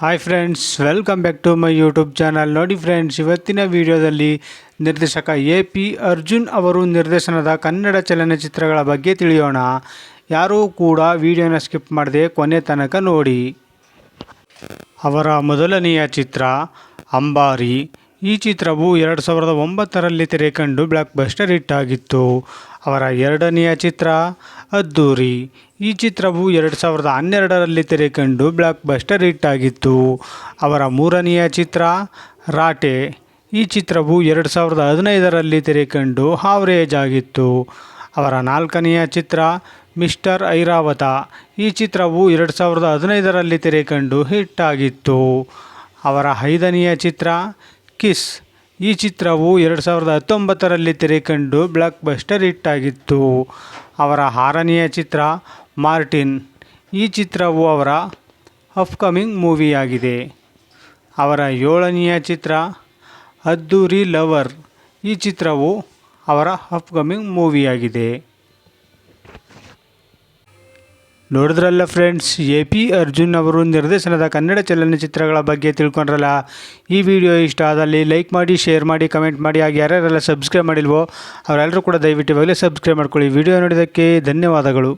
Hi friends welcome back to my YouTube channel ನೋಡಿ friends ಇವತ್ತಿನ ವಿಡಿಯೋದಲ್ಲಿ ನಿರ್ದೇಶಕ ಎ ಪಿ ಅರ್ಜುನ್ ಅವರು ನಿರ್ದೇಶನದ ಕನ್ನಡ ಚಲನಚಿತ್ರಗಳ ಬಗ್ಗೆ ತಿಳಿಯೋಣ. ಯಾರೂ ಕೂಡ ವಿಡಿಯೋನ ಸ್ಕಿಪ್ ಮಾಡದೆ ಕೊನೆ ತನಕ ನೋಡಿ. ಅವರ ಮೊದಲನೆಯ ಚಿತ್ರ ಅಂಬಾರಿ. ಈ ಚಿತ್ರವು ಎರಡು ಸಾವಿರದ ಒಂಬತ್ತರಲ್ಲಿ ತೆರೆ ಕಂಡು ಬ್ಲಾಕ್ ಬಸ್ಟರ್ ಹಿಟ್ ಆಗಿತ್ತು. ಅವರ ಎರಡನೆಯ ಚಿತ್ರ ಅದ್ದೂರಿ. ಈ ಚಿತ್ರವು ಎರಡು ಸಾವಿರದ ಹನ್ನೆರಡರಲ್ಲಿ ತೆರೆ ಕಂಡು ಬ್ಲಾಕ್ ಬಸ್ಟರ್ ಹಿಟ್ ಆಗಿತ್ತು. ಅವರ ಮೂರನೆಯ ಚಿತ್ರ ರಾಟೆ. ಈ ಚಿತ್ರವು ಎರಡು ಸಾವಿರದ ಹದಿನೈದರಲ್ಲಿ ತೆರೆ ಕಂಡು ಹಾವ್ರೇಜ್ ಆಗಿತ್ತು. ಅವರ ನಾಲ್ಕನೆಯ ಚಿತ್ರ ಮಿಸ್ಟರ್ ಐರಾವತ. ಈ ಚಿತ್ರವು ಎರಡು ಸಾವಿರದ ಹದಿನೈದರಲ್ಲಿ ತೆರೆ ಕಂಡು ಹಿಟ್ ಆಗಿತ್ತು. ಅವರ ಐದನೆಯ ಚಿತ್ರ ಕಿಸ್. ಈ ಚಿತ್ರವು ಎರಡು ಸಾವಿರದ ಹತ್ತೊಂಬತ್ತರಲ್ಲಿ ತೆರೆ ಕಂಡು ಬ್ಲಾಕ್ ಬಸ್ಟರ್ ಹಿಟ್ ಆಗಿತ್ತು. ಅವರ ಆರನೆಯ ಚಿತ್ರ ಮಾರ್ಟಿನ್. ಈ ಚಿತ್ರವು ಅವರ ಅಪ್ಕಮಿಂಗ್ ಮೂವಿಯಾಗಿದೆ. ಅವರ ಏಳನೆಯ ಚಿತ್ರ ಅದ್ದೂರಿ ಲವರ್. ಈ ಚಿತ್ರವು ಅವರ ಅಪ್ಕಮಿಂಗ್ ಮೂವಿಯಾಗಿದೆ. ನೋಡಿದ್ರಲ್ಲ ಫ್ರೆಂಡ್ಸ್ ಎ ಪಿ ಅರ್ಜುನ್ ಅವರು ನಿರ್ದೇಶನದ ಕನ್ನಡ ಚಲನಚಿತ್ರಗಳ ಬಗ್ಗೆ ತಿಳ್ಕೊಂಡ್ರಲ್ಲ? ಈ ವಿಡಿಯೋ ಇಷ್ಟ ಆದಲ್ಲಿ ಲೈಕ್ ಮಾಡಿ ಶೇರ್ ಮಾಡಿ ಕಮೆಂಟ್ ಮಾಡಿ, ಹಾಗೆ ಯಾರ್ಯಾರೆಲ್ಲ ಸಬ್ಸ್ಕ್ರೈಬ್ ಮಾಡಿಲ್ವೋ ಅವರೆಲ್ಲರೂ ಕೂಡ ದಯವಿಟ್ಟು ಇವಾಗಲೇ ಸಬ್ಸ್ಕ್ರೈಬ್ ಮಾಡ್ಕೊಳ್ಳಿ. ವಿಡಿಯೋ ನೋಡಿದ್ದಕ್ಕೆ ಧನ್ಯವಾದಗಳು.